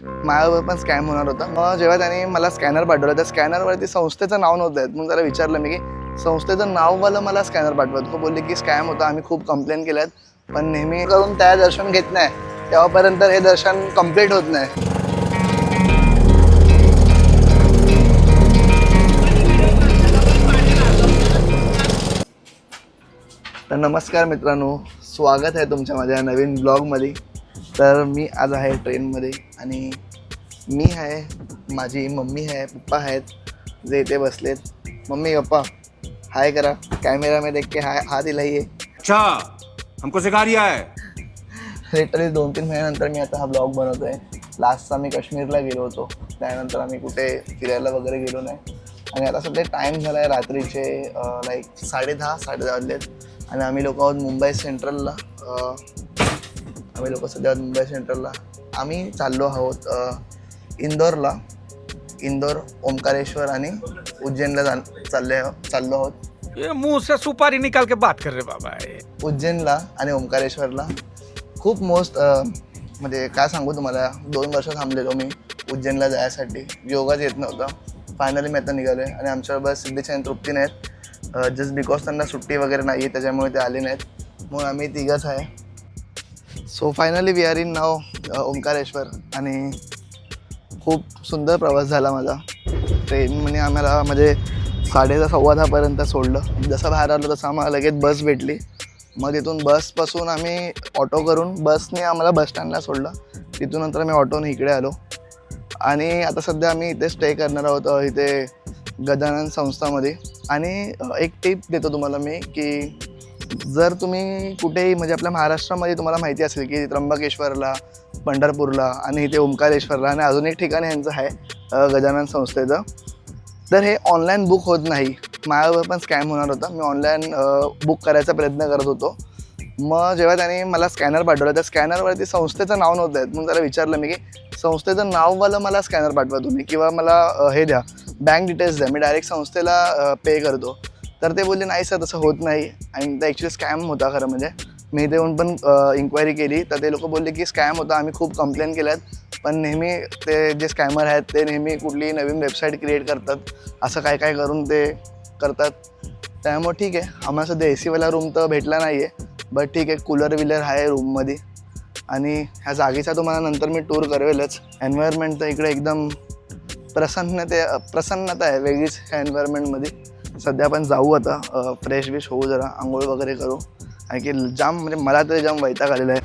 माझ्यावर पण स्कॅम होणार होता. मग जेव्हा त्यांनी मला स्कॅनर पाठवलं त्या स्कॅनरवरती संस्थेचं नाव नव्हतं म्हणून त्याला विचारलं मी की संस्थेचं नाववालं मला स्कॅनर पाठवत. तो बोलले की स्कॅम होता. आम्ही खूप कंप्लेंट केल्यात पण नेहमी करून त्या दर्शन घेत नाही. तेव्हापर्यंत हे दर्शन कंप्लीट होत नाही. तर नमस्कार मित्रांनो. स्वागत आहे तुमच्या माझ्या नवीन ब्लॉगमध्ये तर मी आज आहे ट्रेनमध्ये आणि मी आहे माझी मम्मी आहे पप्पा आहेत जे इथे बसलेत. मम्मी पप्पा हाय करा. कॅमेरा में देख के हाय हात दिलाही अच्छा हमको सिखा रिया है. लिटरली दोन तीन महिन्यानंतर मी आता हा ब्लॉग बनवतो आहे लास्टचा मी काश्मीरला गेलो होतो. त्यानंतर आम्ही कुठे फिरायला वगैरे गेलो नाही. आणि आता सध्या टाईम झाला आहे रात्रीचे लाईक साडे दहा साडे दहा वाजलेत. आणि आम्ही लोक आहोत मुंबई सेंट्रलला आम्ही लोक सध्या मुंबई सेंट्रलला आम्ही चाललो आहोत इंदोरला. इंदोर ओंकारेश्वर आणि उज्जैनला जा चालले चाललो आहोत. ये मुंह से सुपारी निकाल के बात कर रहे बाबा ये उज्जैनला आणि ओंकारेश्वरला. खूप मोस्ट म्हणजे काय सांगू तुम्हाला दोन वर्ष थांबलेलो मी उज्जैनला जायसाठी. योगाच येत नव्हता. फायनली मी आता निघालो आहे आणि आमच्याबरोबर सिद्धेश आणि तृप्ती नाहीत. जस्ट बिकॉज त्यांना सुट्टी वगैरे नाही आहे त्याच्यामुळे ते आले नाहीत. म्हणून आम्ही तिघंच आहे. So finally we are in नाव ओंकारेश्वर आणि खूप सुंदर प्रवास झाला माझा. ट्रेनने आम्हाला म्हणजे साडे सव्वा दहापर्यंत सोडलं. जसं बाहेर आलो तसं आम्हाला लगेच बस भेटली. मग तिथून बसपासून आम्ही ऑटो करून बसने आम्हाला बस स्टँडला सोडलं. तिथून नंतर आम्ही ऑटोने इकडे आलो. आणि आता सध्या आम्ही इथे स्टे करणार आहोत इथे गजानन संस्थामध्ये. आणि एक टिप देतो तुम्हाला मी की जर तुम्ही कुठेही म्हणजे आपल्या महाराष्ट्रामध्ये तुम्हाला माहिती असेल की त्र्यंबकेश्वरला पंढरपूरला आणि इथे ओंकारेश्वरला आणि अजून एक ठिकाण यांचं आहे गजानन संस्थेचं. तर हे ऑनलाईन बुक होत नाही. माझ्यावर पण स्कॅम होणार होता. मी ऑनलाईन बुक करायचा प्रयत्न करत होतो. मग जेव्हा त्यांनी मला स्कॅनर पाठवलं त्या स्कॅनरवरती संस्थेचं नाव नव्हतं आहेत म्हणून त्याला विचारलं मी की संस्थेचं नाववालं मला स्कॅनर पाठवा तुम्ही किंवा मला हे द्या. बँक डिटेल्स द्या. मी डायरेक्ट संस्थेला पे करतो. तर ते बोलले नाही सर तसं होत नाही. आणि ते ॲक्च्युली स्कॅम होता खरं म्हणजे. मी इथे येऊन पण इन्क्वायरी केली. तर ते लोक बोलले की स्कॅम होता आम्ही खूप कंप्लेंट केल्यात. पण नेहमी ते जे स्कॅमर आहेत ते नेहमी कुठली नवीन वेबसाईट क्रिएट करतात. असं काय काय करून ते करतात. त्यामुळे ठीक आहे. आम्हाला सध्या ए सीवाला रूम तर भेटला नाही आहे बट ठीक आहे कूलर विलर आहे रूममध्ये आणि ह्या जागेचा तुम्हाला नंतर मी टूर करवेलच एन्व्हायरमेंट तर इकडे एकदम प्रसन्नते प्रसन्नता आहे वेगळीच ह्या एन्व्हायरमेंटमध्ये सध्या आपण जाऊ आता फ्रेश बिश होऊ जरा आंघोळ वगैरे करू. आणि की जाम म्हणजे मला तरी जाम वैताग आलेला आहे.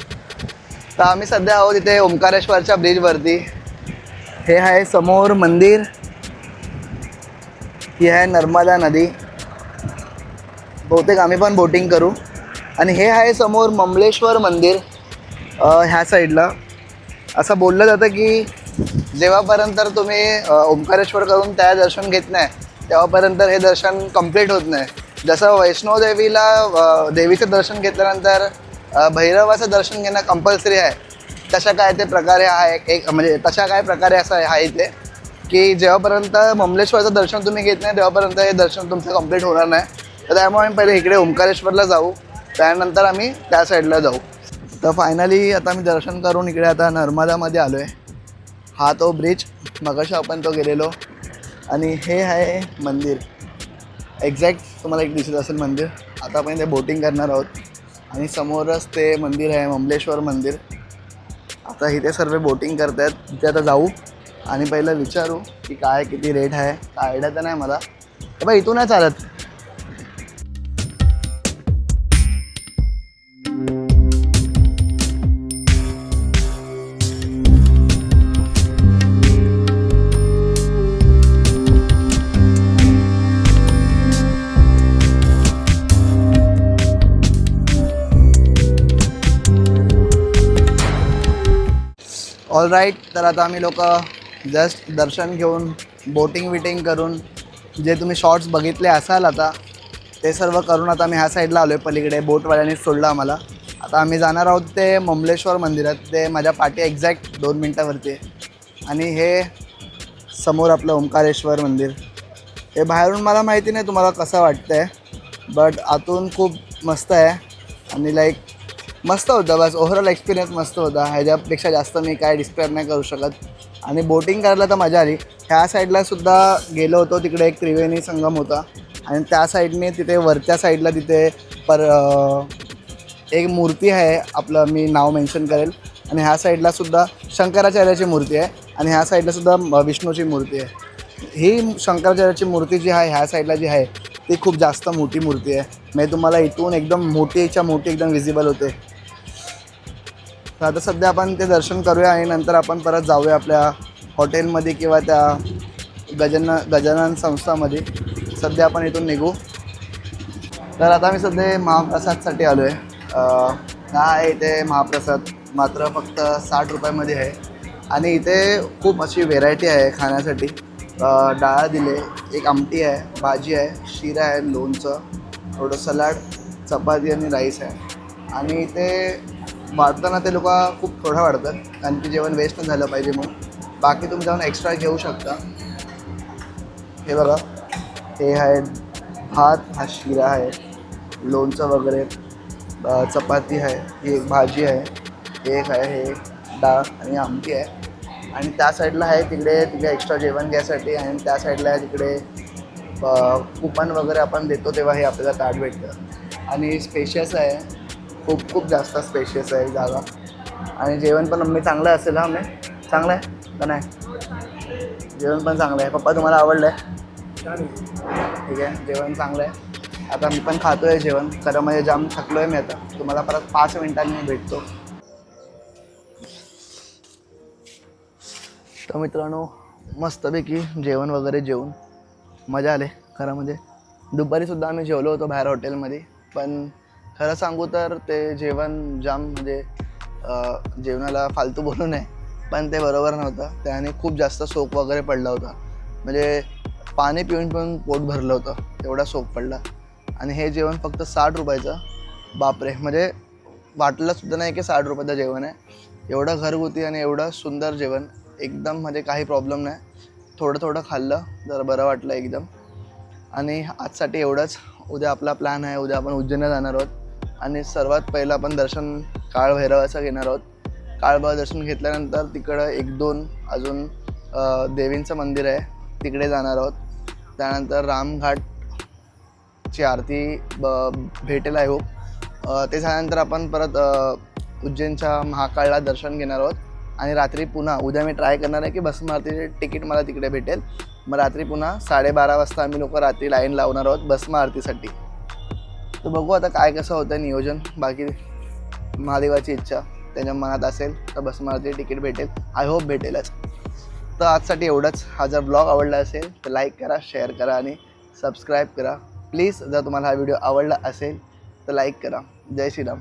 तर आम्ही सध्या आहोत इथे ओंकारेश्वरच्या ब्रिजवरती हे आहे समोर मंदिर. ही आहे नर्मदा नदी. बहुतेक आम्ही पण बोटिंग करू. आणि हे आहे समोर ममलेश्वर मंदिर ह्या साईडला असं बोललं जातं की जेव्हापर्यंत तुम्ही ओंकारेश्वर करून त्या दर्शन घेत नाही तेव्हापर्यंत हे दर्शन कंप्लीट होत नाही. जसं वैष्णोदेवीला देवीचं दर्शन घेतल्यानंतर भैरवाचं दर्शन घेणं कंपल्सरी आहे. तशा काय ते प्रकारे आहे एक म्हणजे तशा काय प्रकारे असं आहे इथे की जेव्हापर्यंत ममलेश्वरचं दर्शन तुम्ही घेत नाही तेव्हापर्यंत हे दर्शन तुमचं कंप्लीट होणार नाही. तर त्यामुळे आम्ही पहिले इकडे ओंकारेश्वरला जाऊ त्यानंतर आम्ही त्या साईडला जाऊ. तर फायनली आता मी दर्शन करून इकडे आता नर्मदामध्ये आलो आहे हा तो ब्रिज मगाशी आपण तो गेलेलो. आणि हे आहे मंदिर. एक्झॅक्ट तुम्हाला एक दिसत असेल मंदिर. आता आपण ते बोटिंग करणार आहोत. आणि समोरच ते मंदिर आहे ममलेश्वर मंदिर. आता इथे सर्व बोटिंग करत आहेत तिथे आता जाऊ. आणि पहिलं विचारू की काय किती रेट आहे. काय आयडिया तर नाही मला. बा इथूनच इथून नाही चालत. ऑल राईट तर आता आम्ही लोक जस्ट दर्शन घेऊन बोटिंग विटिंग करून जे तुम्ही शॉर्ट्स बघितले असाल आता ते सर्व करून आता आम्ही ह्या साईडला आलो आहे पलीकडे बोटवाल्याने सोडलं आम्हाला. आता आम्ही जाणार आहोत ते ममलेश्वर मंदिरात ते माझ्या पाठी एक्झॅक्ट दोन मिनटावरती आहे. आणि हे समोर आपलं ओंकारेश्वर मंदिर. हे बाहेरून मला माहिती नाही तुम्हाला कसं वाटतं आहे बट आतून खूप मस्त आहे. आणि लाईक मस्त होतं बस. ओव्हरऑल एक्सपिरियन्स मस्त होता. ह्याच्यापेक्षा जास्त मी काय डिस्क्राईब नाही करू शकत. आणि बोटिंग करायला तर मजा आली. ह्या साईडला सुद्धा गेलो होतो. तिकडे एक त्रिवेणी संगम होता. आणि त्या साईडने तिथे वरच्या साईडला तिथे पर एक मूर्ती आहे. आपलं मी नाव मेन्शन करेल. आणि ह्या साईडला सुद्धा शंकराचार्याची मूर्ती आहे. आणि ह्या साईडला सुद्धा विष्णूची मूर्ती आहे. ही शंकराचार्याची मूर्ती जी आहे ह्या साईडला जी आहे ती खूप जास्त मोठी मूर्ती आहे. म्हणजे तुम्हाला इथून एकदम मोठीच्या मोठी एकदम विजिबल होते. तर आता सध्या आपण ते दर्शन करूया आणि नंतर आपण परत जाऊया आपल्या हॉटेलमध्ये किंवा त्या गजानन गजानन संस्थामध्ये. सध्या आपण इथून निघू. तर आता मी सध्या महाप्रसादसाठी आलो आहे हा आहे इथे महाप्रसाद. मात्र फक्त साठ रुपयामध्ये आहे. आणि इथे खूप अशी व्हेरायटी आहे खाण्यासाठी. डाळ दिले एक आमटी आहे भाजी आहे शिरा आहे लोणचं थोडं सलाड चपाती आणि राईस आहे. आणि इथे वाढताना ते लोक खूप थोडं वाढतात. कारण की जेवण वेस्ट नाही झालं पाहिजे म्हणून. बाकी तुम्ही जाऊन एक्स्ट्रा घेऊ शकता. हे बघा. हे आहे भात हा शिरा आहे. लोणचं वगैरे. चपाती आहे. ही एक भाजी आहे. हे एक आहे हे डाळ आणि आमटी आहे. आणि त्या साईडला आहे तिकडे तिकडे एक्स्ट्रा जेवण घ्यायसाठी आणि त्या साईडला आहे तिकडे कुपन वगैरे आपण देतो तेव्हा हे आपल्याला कार्ड भेटतं. आणि स्पेशियस आहे. खूप खूप जास्त स्पेशियस आहे जागा. आणि जेवण पण मी चांगलं असेल हा मी चांगलं आहे का नाही? जेवण पण चांगलं आहे. पप्पा तुम्हाला आवडलं आहे ठीक आहे जेवण चांगलं आहे. आता मी पण खातो आहे जेवण. खरं म्हणजे जाम थकलो आहे मी आता. तुम्हाला परत पाच मिनिटांनी भेटतो. तर मित्रांनो मस्तपैकी जेवण वगैरे जेवून मजा आले. खरं म्हणजे दुपारीसुद्धा आम्ही जेवलो होतो बाहेर हॉटेलमध्ये पण खरं सांगू तर ते जेवण जाम म्हणजे जेवणाला फालतू बोलू नये पण ते बरोबर नव्हतं. त्याने खूप जास्त सोप वगैरे पडला होता. म्हणजे पाणी पिऊन पिऊन पोट भरलं होतं एवढा सोप पडला. आणि हे जेवण फक्त साठ रुपयाचं. बापरे म्हणजे वाटलं सुद्धा नाही की साठ रुपयाचं जेवण आहे. एवढं घरगुती आणि एवढं सुंदर जेवण एकदम म्हणजे काही प्रॉब्लेम नाही. थोडं थोडं खाल्लं तर बरं वाटलं एकदम. आणि आजसाठी एवढंच. उद्या आपला प्लॅन आहे उद्या आपण उज्जैनला जाणार आहोत. आणि सर्वात पहिलं आपण दर्शन काळभैरवाचं घेणार आहोत. काळभैरव दर्शन घेतल्यानंतर तिकडं एक दोन अजून देवींचं मंदिर आहे. तिकडे जाणार आहोत. त्यानंतर रामघाटची आरती ब भेटेल आहे होप ते झाल्यानंतर आपण परत उज्जैनच्या महाकाळला दर्शन घेणार आहोत. आणि रात्री पुन्हा उद्या मी ट्राय करणार आहे की भस्म आरतीचे तिकीट मला तिकडे भेटेल. मग रात्री पुन्हा साडेबारा वाजता आम्ही लोक रात्री लाईन लावणार आहोत भस्म आरतीसाठी तर बघू आता काय कसं होतं नियोजन. बाकी महादेवाची इच्छा त्याच्या मनात असेल तर बस मला ते तिकीट भेटेल. आय होप भेटेलच. तर आजसाठी एवढंच. हा जर ब्लॉग आवडला असेल तर लाईक करा शेअर करा आणि सबस्क्राईब करा. प्लीज जर तुम्हाला हा व्हिडिओ आवडला असेल तर लाईक करा. जय श्रीराम.